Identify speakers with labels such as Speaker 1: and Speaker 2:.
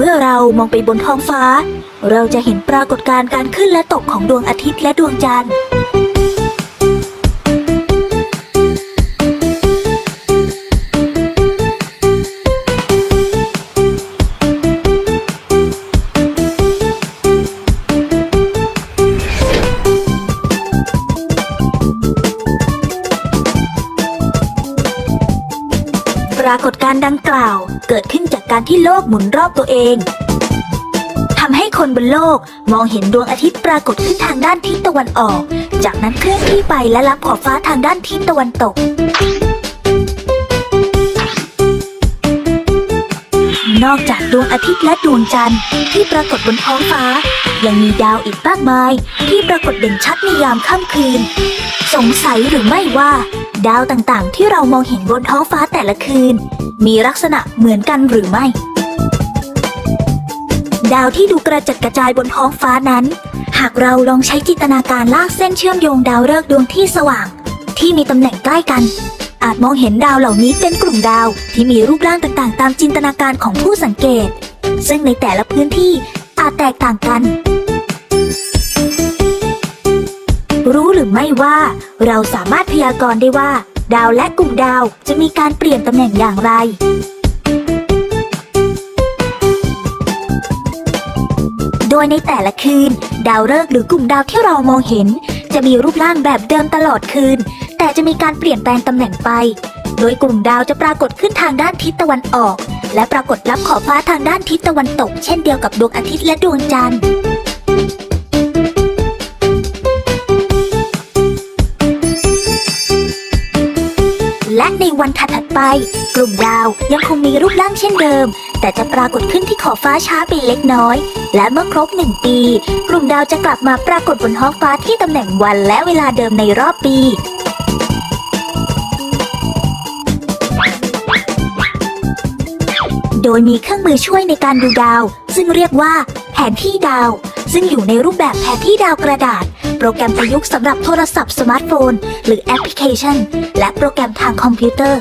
Speaker 1: เมื่อเรามองไปบนท้องฟ้า เราจะเห็นปรากฏการณ์การขึ้นและตกของดวงอาทิตย์และดวงจันทร์ รากฏการณ์ดังกล่าว เกิดขึ้นจากการที่โลกหมุนรอบตัวเองทำให้คนบนโลกมองเห็นดวงอาทิตย์ปรากฏขึ้นทางด้านทิศตะวันออก จากนั้นเคลื่อนที่ไปและรับขอบฟ้าทางด้านทิศตะวันตก นอกจากดวงอาทิตย์และดวงจันทร์ที่ปรากฏบนท้องฟ้า ยังมีดาวอีกมากมาย ที่ปรากฏเด่นชัดในยามค่ำคืน สงสัยหรือไม่ว่า ดาวต่างๆ ที่เรามองเห็นบนท้องฟ้าแต่ละคืน มีลักษณะเหมือนกันหรือไม่ ดาวที่ดูกระจัดกระจายบนท้องฟ้านั้น หากเราลองใช้จินตนาการลากเส้นเชื่อมโยงดาวฤกษ์ดวงที่สว่าง ที่มีตำแหน่งใกล้กัน อาจมองเห็นดาวเหล่านี้เป็นกลุ่มดาวที่มีรูปร่างต่างๆ ตามจินตนาการของผู้สังเกต ซึ่งในแต่ละพื้นที่อาจแตกต่างกัน รือไม่ว่า เราสามารถพยากรณ์ได้ว่า ดาวและกลุ่มดาวจะมีการเปลี่ยนตำแหน่งอย่างไร โดยในแต่ละคืน ดาวฤกษ์หรือกลุ่มดาวที่เรามองเห็น จะมีรูปร่างแบบเดิมตลอดคืน แต่จะมีการเปลี่ยนแปลงตำแหน่งไป โดยกลุ่มดาวจะปรากฏขึ้นทางด้านทิศตะวันออก และปรากฏรับขอบฟ้าทางด้านทิศตะวันตก เช่นเดียวกับดวงอาทิตย์และดวงจันทร์ วันถัดๆไป กลุ่มดาวยังคงมีรูปร่างเช่นเดิม แต่จะปรากฏขึ้นที่ขอบฟ้าช้าไปเล็กน้อย และเมื่อครบหนึ่งปี กลุ่มดาวจะกลับมาปรากฏบนท้องฟ้าที่ตำแหน่งวันและเวลาเดิมในรอบปีโดยมีเครื่องมือช่วยในการดูดาว ซึ่งเรียกว่าแผนที่ดาว ซึ่งอยู่ในรูปแบบแผนที่ดาวกระดาษ โปรแกรมประยุกต์สำหรับโทรศัพท์สมาร์ทโฟน หรือแอปพลิเคชัน และโปรแกรมทางคอมพิวเตอร์